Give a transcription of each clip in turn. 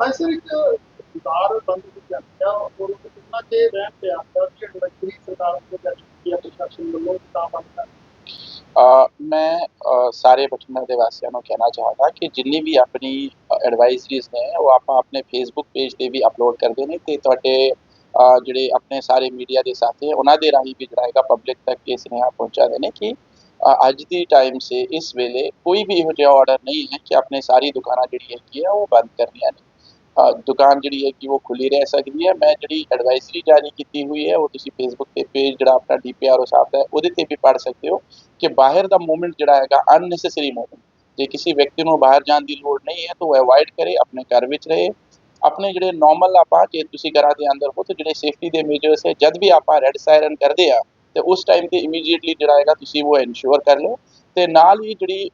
ਹਾਂ ਸਰ ਇੱਕ ਸਰਕਾਰ ਬੰਦ ਹੋ ਜਾਂਦੀ ਔਰ ਉਹਨਾਂ ਦੇ ਰਹਿਣ ਤੇ ਆਉਂਦਾ ਕਿ ਐਡਵਾਈਜ਼ਰੀ ਸਰਕਾਰ ਨੂੰ ਜਾਰੀ ਕੀਤੀ ਹੈ ਪ੍ਰਸ਼ਾਸਨ ਵੱਲੋਂ ਤਾਂ ਬੰਦ ਕਰ ਅ, ਮੈਂ ਅ, ਸਾਰੇ ਬਠਿੰਡਾ ਦੇ ਵਾਸੀਆਂ ਨੂੰ ਕਹਿਣਾ ਚਾਹਾਂਗਾ ਕਿ ਜਿੰਨੀ ਵੀ ਆਪਣੀ ਐਡਵਾਈਜ਼ਰੀਜ਼ ਨੇ ਉਹ ਆਪਾਂ ਆਪਣੇ ਫੇਸਬੁੱਕ ਪੇਜ ਤੇ ਵੀ ਅਪਲੋਡ ਕਰਦੇ ਨੇ ਤੇ ਤੁਹਾਡੇ ਜਿਹੜੇ ਆਪਣੇ ਸਾਰੇ ਮੀਡੀਆ ਦੇ ਸਾਥੀ ਉਹਨਾਂ ਦੇ ਰਾਹੀਂ ਵੀ ਜਿਹੜਾ ਹੈਗਾ ਪਬਲਿਕ ਤੱਕ ਇਹ ਸੁਨੇਹਾ ਪਹੁੰਚਾਉਂਦੇ ਨੇ ਕਿ ਅੱਜ ਦੀ ਟਾਈਮ ਸੇ ਇਸ ਵੇਲੇ ਕੋਈ ਵੀ ਇਹੋ ਜਿਹਾ ਆਰਡਰ ਨਹੀਂ ਹੈ ਕਿ ਆਪਣੇ ਸਾਰੀ ਦੁਕਾਨਾਂ ਜਿਹੜੀ ਹੈਗੀ ਹੈ ਉਹ ਬੰਦ ਕਰਨੀਆਂ ਨੇ। ਦੁਕਾਨ ਜਿਹੜੀ ਹੈ ਕਿ ਉਹ ਖੁੱਲੀ ਰਹਿ ਸਕਦੀ ਹੈ। ਮੈਂ ਜਿਹੜੀ ਐਡਵਾਈਜ਼ਰੀ ਜਾਰੀ ਕੀਤੀ ਹੋਈ ਹੈ, ਉਹ ਤੁਸੀਂ ਫੇਸਬੁੱਕ ਤੇ ਪੇਜ ਜਿਹੜਾ ਆਪਣਾ ਡੀਪੀਆਰਓ ਸਾਹਿਬ ਦਾ ਹੈ, ਉਹਦੇ ਤੇ ਵੀ ਪੜ੍ਹ ਸਕਦੇ ਹੋ ਕਿ ਬਾਹਰ ਦਾ ਮੂਵਮੈਂਟ ਜਿਹੜਾ ਹੈਗਾ ਅਨਨੈਸੈਸਰੀ ਮੂਵਮੈਂਟ ਜੇ ਕਿਸੇ ਵਿਅਕਤੀ ਨੂੰ ਬਾਹਰ ਜਾਣ ਦੀ ਲੋੜ ਨਹੀਂ ਹੈ, ਤਾਂ ਉਹ ਅਵੋਇਡ ਕਰੇ, ਆਪਣੇ ਘਰ ਵਿੱਚ ਰਹੇ। ਆਪਣੇ ਜਿਹੜੇ ਨਾਰਮਲ ਆਪਾਂ, ਜੇ ਤੁਸੀਂ ਘਰਾਂ ਦੇ ਅੰਦਰ ਹੋ, ਤਾਂ ਜਿਹੜੇ ਸੇਫਟੀ ਦੇ ਮੇਜਰਸ ਹੈ, ਜਦ ਵੀ ਆਪਾਂ ਰੈੱਡ ਸਾਇਰਨ ਕਰਦੇ ਆ, ਤੇ ਉਸ ਟਾਈਮ ਤੇ ਇਮੀਡੀਏਟਲੀ ਜਿਹੜਾ ਹੈਗਾ, ਤੁਸੀਂ ਉਹ ਇਨਸ਼ੋਰ ਕਰ ਲਓ। ਤੇ ਨਾਲ ਹੀ ਜਿਹੜੀ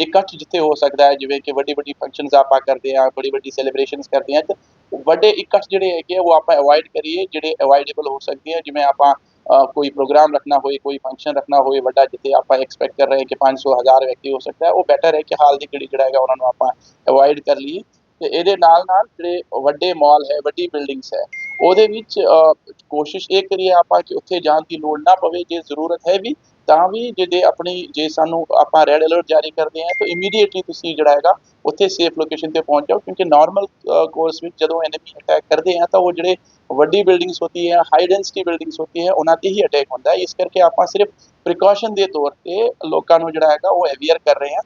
ਇਕੱਠ ਜਿੱਥੇ ਹੋ ਸਕਦਾ ਹੈ, ਜਿਵੇਂ ਕਿ ਵੱਡੀ ਵੱਡੀ ਫੰਕਸ਼ਨਸ ਆਪਾਂ ਕਰਦੇ ਆ ਬੜੀ ਵੱਡੀ ਸੈਲੀਬ੍ਰੇਸ਼ਨਸ ਕਰਦੇ ਆ ਤੇ ਵੱਡੇ ਇਕੱਠ ਜਿਹੜੇ ਹੈਗੇ ਉਹ ਆਪਾਂ ਅਵੋਇਡ ਕਰੀਏ, ਜਿਹੜੇ ਅਵੋਇਡੇਬਲ ਹੋ ਸਕਦੇ ਆ, ਜਿਵੇਂ ਆਪਾਂ ਕੋਈ ਪ੍ਰੋਗਰਾਮ ਰੱਖਣਾ ਹੋਏ, ਕੋਈ ਫੰਕਸ਼ਨ ਰੱਖਣਾ ਹੋਏ, ਵੱਡਾ ਜਿੱਥੇ ਆਪਾਂ ਐਕਸਪੈਕਟ ਕਰ ਰਹੇ ਹਾਂ ਕਿ 500 ਹਜ਼ਾਰ ਵਿਅਕਤੀ ਹੋ ਸਕਦਾ ਹੈ, ਉਹ ਬੈਟਰ ਹੈ ਕਿ ਹਾਲ ਦੀ ਘੜੀ ਜਿਹੜਾ ਹੈਗਾ, ਉਹਨਾਂ ਨੂੰ ਆਪਾਂ ਅਵੋਇਡ ਕਰ ਲਈਏ। ਤੇ ਇਹਦੇ ਨਾਲ ਨਾਲ ਜਿਹੜੇ ਵੱਡੇ ਮਾਲ ਹੈ, ਵੱਡੀ ਬਿਲਡਿੰਗਸ ਹੈ, ਉਹਦੇ ਵਿੱਚ ਕੋਸ਼ਿਸ਼ ਇਹ ਕਰੀਏ ਆਪਾਂ ਕਿ ਉੱਥੇ ਜਾਣ ਦੀ ਲੋੜ ਨਾ ਪਵੇ, ਜੇ ਜ਼ਰੂਰਤ ਹੈ ਵੀ ਤਾਂ ਵੀ ਜੇ ਆਪਣੀ ਜੇ ਸਾਨੂੰ ਆਪਾਂ ਰੈੱਡ ਅਲਰਟ ਜਾਰੀ ਕਰਦੇ ਹਾਂ, ਤਾਂ ਇਮੀਡੀਏਟਲੀ ਤੁਸੀਂ ਜਿਹੜਾ ਹੈਗਾ, ਉੱਥੇ ਸੇਫ ਲੋਕੇਸ਼ਨ ਤੇ ਪਹੁੰਚ ਜਾਓ, ਕਿਉਂਕਿ ਨਾਰਮਲ ਕੋਰਸ ਵਿੱਚ ਜਦੋਂ ਐਨਮੀ ਅਟੈਕ ਕਰਦੇ ਆ, ਤਾਂ ਉਹ ਜਿਹੜੇ ਵੱਡੀ ਬਿਲਡਿੰਗਸ ਹੁੰਦੀ ਹੈ ਹਾਈ ਡੈਂਸਿਟੀ ਬਿਲਡਿੰਗਸ ਹੁੰਦੀ ਹੈ, ਉਹਨਾਂ ਤੇ ਹੀ ਅਟੈਕ ਹੁੰਦਾ ਹੈ। ਇਸ ਕਰਕੇ ਆਪਾਂ ਸਿਰਫ ਪ੍ਰੀਕਾਸ਼ਨ ਦੇ ਤੌਰ ਤੇ ਲੋਕਾਂ ਨੂੰ ਜਿਹੜਾ ਹੈਗਾ, ਉਹ ਅਵੇਅਰ ਕਰ ਰਹੇ ਹਾਂ।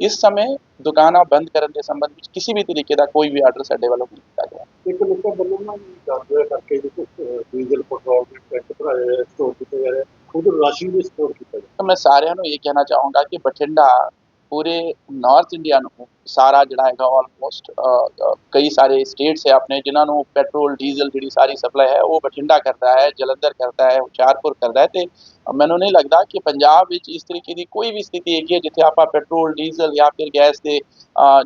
ਇਸ ਸਮੇਂ ਦੁਕਾਨਾਂ ਬੰਦ ਕਰਨ ਦੇ ਸੰਬੰਧ ਵਿੱਚ ਕਿਸੇ ਵੀ ਤਰੀਕੇ ਦਾ ਕੋਈ ਵੀ ਆਰਡਰ ਸਾਡੇ ਵੱਲੋਂ ਨਹੀਂ ਦਿੱਤਾ ਗਿਆ। ਇੱਕ ਲੋਕਾਂ ਵੱਲੋਂ ਨਾ ਜਾਂਦੇ ਕਰਕੇ ਡੀਜ਼ਲ ਪੈਟਰੋਲ ਦੇ ਟੈਂਕ ਭਰਾਏ ਸਟੋਰ ਕੀਤੇ ਜਾ ਖੁਦ ਰਾਸ਼ਨ ਵੀ ਸਟੋਰ ਕੀਤਾ ਤਾਂ ਮੈਂ ਸਾਰਿਆਂ ਨੂੰ ਇਹ ਕਹਿਣਾ ਚਾਹੂੰਗਾ ਕਿ ਬਠਿੰਡਾ ਪੂਰੇ ਨਾਰਥ ਇੰਡੀਆ ਨੂੰ ਸਾਰਾ ਜਿਹੜਾ ਹੈਗਾ ਆਲਮੋਸਟ ਕਈ ਸਾਰੇ ਸਟੇਟਸ ਹੈ ਆਪਣੇ ਜਿਨ੍ਹਾਂ ਨੂੰ ਪੈਟਰੋਲ ਡੀਜ਼ਲ ਜਿਹੜੀ ਸਾਰੀ ਸਪਲਾਈ ਹੈ ਉਹ ਬਠਿੰਡਾ ਕਰਦਾ ਹੈ, ਜਲੰਧਰ ਕਰਦਾ ਹੈ, ਹੁਸ਼ਿਆਰਪੁਰ ਕਰਦਾ ਹੈ ਤੇ ਮੈਨੂੰ ਨਹੀਂ ਲੱਗਦਾ ਕਿ ਪੰਜਾਬ ਵਿੱਚ ਇਸ ਤਰੀਕੇ ਦੀ ਕੋਈ ਵੀ ਸਥਿਤੀ ਹੈਗੀ ਹੈ ਜਿੱਥੇ ਆਪਾਂ ਪੈਟਰੋਲ ਡੀਜ਼ਲ ਜਾਂ ਫਿਰ ਗੈਸ ਦੇ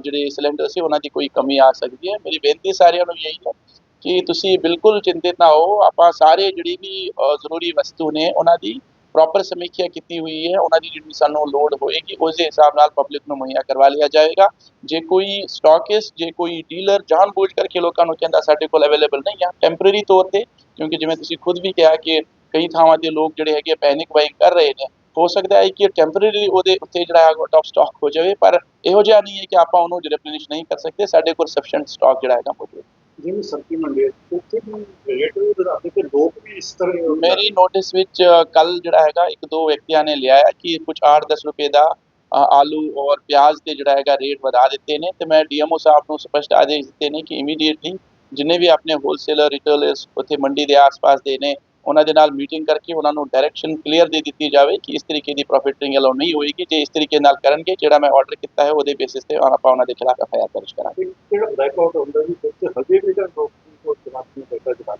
ਜਿਹੜੇ ਸਿਲੰਡਰ ਸੀ ਉਹਨਾਂ ਦੀ ਕੋਈ ਕਮੀ ਆ ਸਕਦੀ ਹੈ। ਮੇਰੀ ਬੇਨਤੀ ਸਾਰਿਆਂ ਨੂੰ ਇਹੀ ਹੈ ਕਿ ਤੁਸੀਂ ਬਿਲਕੁਲ ਚਿੰਤਿਤ ਨਾ ਹੋ। ਆਪਾਂ ਸਾਰੇ ਜਿਹੜੀ ਵੀ ਜ਼ਰੂਰੀ ਵਸਤੂ ਨੇ, ਉਹਨਾਂ ਦੀ ਪ੍ਰੋਪਰ ਸਮੀਖਿਆ ਕੀਤੀ ਹੋਈ ਹੈ। ਉਹਨਾਂ ਦੀ ਜਿਹੜੀ ਸਾਨੂੰ ਲੋੜ ਹੋਏਗੀ ਉਸ ਦੇ ਹਿਸਾਬ ਨਾਲ ਪਬਲਿਕ ਨੂੰ ਮੁਹੱਈਆ ਕਰਵਾ ਲਿਆ ਜਾਏਗਾ। ਜੇ ਕੋਈ ਸਟਾਕਿਸ ਜੇ ਕੋਈ ਡੀਲਰ ਜਾਣਬੁੱਝ ਕਰਕੇ ਲੋਕਾਂ ਨੂੰ ਕਹਿੰਦਾ ਸਾਡੇ ਕੋਲ ਅਵੇਲੇਬਲ ਨਹੀਂ ਹੈ ਟੈਂਪਰੇਰੀ ਤੌਰ ਤੇ, ਕਿਉਂਕਿ ਜਿਵੇਂ ਤੁਸੀਂ ਖੁਦ ਵੀ ਕਿਹਾ ਕਿ ਕਈ ਥਾਵਾਂ ਤੇ ਲੋਕ ਜਿਹੜੇ ਹੈਗੇ ਪੈਨਿਕ ਬਾਇੰਗ ਕਰ ਰਹੇ ਨੇ, ਹੋ ਸਕਦਾ ਹੈ ਕਿ ਟੈਂਪਰੇਰੀ ਉਹਦੇ ਉੱਤੇ ਜਿਹੜਾ ਹੈ ਆਊਟ ਆਫ ਸਟਾਕ ਹੋ ਜਾਵੇ, ਪਰ ਇਹੋ ਜਿਹਾ ਨਹੀਂ ਹੈ ਕਿ ਆਪਾਂ ਉਹਨੂੰ ਰਿਪਲੇਨਿਸ਼ ਨਹੀਂ ਕਰ ਸਕਦੇ। ਸਾਡੇ ਕੋਲ ਸਫੀਸ਼ੀਐਂਟ ਸਟਾਕ ਜਿਹੜਾ ਹੈਗਾ ਮੌਜੂਦ ਹੈ। ਜਿਵੇਂ ਸਬਜ਼ੀ ਮੰਡੀ ਹੈ ਉੱਥੇ ਵੀ ਰੇਟ ਵਧਾਤੇ ਤੇ ਲੋਕ ਵੀ ਇਸ ਤਰ੍ਹਾਂ ਮੇਰੀ ਨੋਟਿਸ ਵਿੱਚ ਕੱਲ ਜਿਹੜਾ ਹੈਗਾ ਇੱਕ ਦੋ ਵਿਅਕਤੀਆਂ ਨੇ ਲਿਆ ਹੈ ਕਿ ਕੁਝ 8-10 ਰੁਪਏ ਦਾ ਅ, ਆਲੂ ਔਰ ਪਿਆਜ਼ ਦੇ ਜਿਹੜਾ ਹੈਗਾ ਰੇਟ ਵਧਾ ਦਿੱਤੇ ਨੇ ਤੇ ਮੈਂ ਡੀਐਮਓ ਸਾਹਿਬ ਨੂੰ ਸਪਸ਼ਟ ਆਦੇਸ਼ ਦਿੱਤੇ ਨੇ ਕਿ ਇਮੀਡੀਏਟਲੀ ਜਿੰਨੇ ਵੀ ਆਪਣੇ ਹੋਲਸੇਲਰ ਰਿਟੇਲਰਸ ਉੱਥੇ ਮੰਡੀ ਦੇ ਆਸ-ਪਾਸ ਦੇ ਨੇ ਉਹਨਾਂ ਦੇ ਨਾਲ ਮੀਟਿੰਗ ਕਰਕੇ ਉਹਨਾਂ ਨੂੰ ਡਾਇਰੈਕਸ਼ਨ ਕਲੀਅਰ ਦੇ ਦਿੱਤੀ ਜਾਵੇ ਕਿ ਇਸ ਤਰੀਕੇ ਦੀ ਪ੍ਰੋਫਿਟਿੰਗ ਅਲਾਉ ਨਹੀਂ ਹੋਏਗੀ। ਜੇ ਇਸ ਤਰੀਕੇ ਨਾਲ ਕਰਨਗੇ ਜਿਹੜਾ ਮੈਂ ਆਰਡਰ ਕੀਤਾ ਹੈ ਉਹਦੇ ਬੇਸਿਸ ਤੇ ਆਪਾਂ ਉਹਨਾਂ ਦੇ ਖਿਲਾਫ ਐਫਆਈਆਰ ਦਰਜ ਕਰਾਂਗੇ। ਜਿਹੜਾ ਬਲੈਕ ਆਊਟ ਹੁੰਦਾ ਜੀ ਉੱਥੇ ਹਜੇ ਵੀ ਤਾਂ ਲੋਕ ਕੋਈ ਜਵਾਬ ਨਹੀਂ ਕਰਦਾ ਜਵਾਬ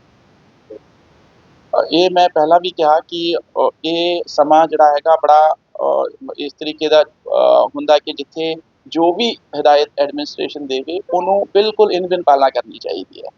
ਇਹ ਮੈਂ ਪਹਿਲਾਂ ਵੀ ਕਿਹਾ ਕਿ ਇਹ ਸਮਾਂ ਜਿਹੜਾ ਹੈਗਾ ਬੜਾ ਇਸ ਤਰੀਕੇ ਦਾ ਹੁੰਦਾ ਕਿ ਜਿੱਥੇ ਜੋ ਵੀ ਹਦਾਇਤ ਐਡਮਿਨਿਸਟ੍ਰੇਸ਼ਨ ਦੇਵੇ ਉਹਨੂੰ ਬਿਲਕੁਲ ਇਨ ਬਿਨ ਪਾਲਣਾ ਕਰਨੀ ਚਾਹੀਦੀ ਹੈ।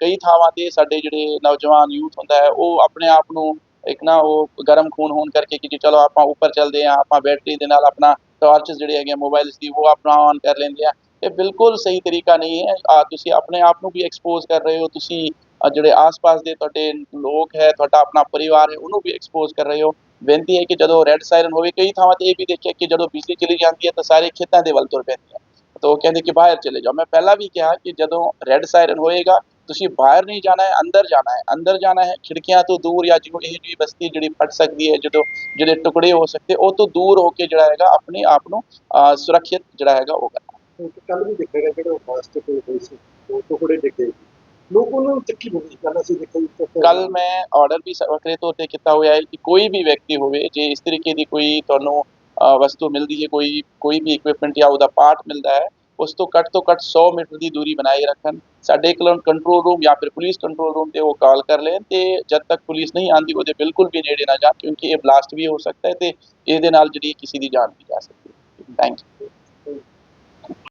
ਕਈ ਥਾਵਾਂ ਤੇ ਸਾਡੇ ਜਿਹੜੇ ਨੌਜਵਾਨ ਯੂਥ ਹੁੰਦਾ ਹੈ, ਉਹ ਆਪਣੇ ਆਪ ਨੂੰ ਇੱਕ ਨਾ ਉਹ ਗਰਮ ਖੂਨ ਹੋਣ ਕਰਕੇ ਕਿ ਜੀ ਚਲੋ ਆਪਾਂ ਉੱਪਰ ਚੱਲਦੇ ਹਾਂ, ਆਪਾਂ ਬੈਟਰੀ ਦੇ ਨਾਲ ਆਪਣਾ ਟਾਰਚਸ ਜਿਹੜੇ ਹੈਗੇ ਮੋਬਾਈਲਸ ਦੀ, ਉਹ ਆਪਣਾ ਆਨ ਕਰ ਲੈਂਦੇ ਆ। ਇਹ ਬਿਲਕੁਲ ਸਹੀ ਤਰੀਕਾ ਨਹੀਂ ਹੈ। ਆ, ਤੁਸੀਂ ਆਪਣੇ ਆਪ ਨੂੰ ਵੀ ਐਕਸਪੋਜ਼ ਕਰ ਰਹੇ ਹੋ, ਤੁਸੀਂ ਜਿਹੜੇ ਆਸ-ਪਾਸ ਦੇ ਤੁਹਾਡੇ ਲੋਕ ਹੈ, ਤੁਹਾਡਾ ਆਪਣਾ ਪਰਿਵਾਰ ਹੈ, ਉਹਨੂੰ ਵੀ ਐਕਸਪੋਜ਼ ਕਰ ਰਹੇ ਹੋ। ਬੇਨਤੀ ਹੈ ਕਿ ਜਦੋਂ ਰੈੱਡ ਸਾਇਰਨ ਹੋਵੇ, ਕਈ ਥਾਵਾਂ ਤੇ ਇਹ ਵੀ ਦੇਖਿਆ ਕਿ ਜਦੋਂ ਬਿਜਲੀ ਚਲੀ ਜਾਂਦੀ ਹੈ, ਤਾਂ ਸਾਰੇ ਖੇਤਾਂ ਦੇ ਵੱਲ ਤੁਰ ਪੈਂਦੇ ਆ। ਤਾਂ ਉਹ ਕਹਿੰਦੇ ਕਿ ਬਾਹਰ ਚਲੇ ਜਾਓ। ਮੈਂ ਪਹਿਲਾਂ ਵੀ ਕਿਹਾ ਕਿ ਜਦੋਂ ਰੈੱਡ ਸਾਇਰਨ ਹੋਏਗਾ ਤੁਸੀਂ ਬਾਹਰ ਨਹੀਂ ਜਾਣਾ ਹੈ ਅੰਦਰ ਜਾਣਾ ਹੈ। ਅੰਦਰ ਜਾਣਾ ਹੈ ਖਿੜਕੀਆਂ ਤੋਂ ਦੂਰ ਜਾਂ ਜਿਹਨੂੰ ਇਹ ਜਿਹੀ ਬਸਤੀ ਜਿਹੜੀ ਫਟ ਸਕਦੀ ਹੈ ਜਦੋਂ ਜਿਹੜੇ ਟੁਕੜੇ ਹੋ ਸਕਦੇ ਉਹ ਤੋਂ ਦੂਰ ਹੋ ਕੇ ਜਿਹੜਾ ਹੈਗਾ ਆਪਣੇ ਆਪ ਨੂੰ ਸੁਰੱਖਿਅਤ ਜਿਹੜਾ ਹੈਗਾ ਉਹ ਕਰਨਾ। ਕੱਲ ਵੀ ਦੇਖੇਗਾ ਜਿਹੜੇ ਉਹ ਫਾਸਟ ਕੋਈ ਹੋਈ ਸੀ ਉਹ ਟੁਕੜੇ ਡਿੱਗੇ ਲੋਕ ਨੂੰ ਚੱਕੀ ਬੋਲੀ ਕਰਨਾ ਸੀ ਦੇਖੋ ਕੱਲ ਮੈਂ ਆਰਡਰ ਵੀ ਵੱਖਰੇ ਤੌਰ ਤੇ ਕੀਤਾ ਹੋਇਆ ਹੈ ਕਿ ਕੋਈ ਵੀ ਵਿਅਕਤੀ ਹੋਵੇ ਜੇ ਇਸ ਤਰੀਕੇ ਦੀ ਕੋਈ ਤੁਹਾਨੂੰ ਵਸਤੂ ਮਿਲਦੀ ਹੈ, ਕੋਈ ਕੋਈ ਵੀ ਇਕਵਿਪਮੈਂਟ ਜਾਂ ਉਹਦਾ ਪਾਰਟ ਮਿਲਦਾ ਹੈ, ਉਸ ਤੋਂ ਘੱਟ ਤੋਂ ਘੱਟ 100 ਮੀਟਰ ਦੀ ਦੂਰੀ ਬਣਾਏ ਰੱਖਣ। ਸਾਡੇ ਕੰਟਰੋਲ ਰੂਮ ਜਾਂ ਫਿਰ ਪੁਲਿਸ ਕੰਟਰੋਲ ਰੂਮ ਤੇ ਉਹ ਕਾਲ ਕਰ ਲੈਣ ਤੇ ਜਦ ਤੱਕ ਪੁਲਿਸ ਨਹੀਂ ਆਂਦੀ ਉਹਦੇ ਬਿਲਕੁਲ ਵੀ ਨੇੜੇ ਨਾ ਜਾਣ, ਕਿਉਂਕਿ ਇਹ ਬਲਾਸਟ ਵੀ ਹੋ ਸਕਦਾ ਹੈ ਤੇ ਇਹਦੇ ਨਾਲ ਜਿਹੜੀ ਕਿਸੇ ਦੀ ਜਾਨ ਵੀ ਜਾ ਸਕਦੀ ਹੈ। Thank you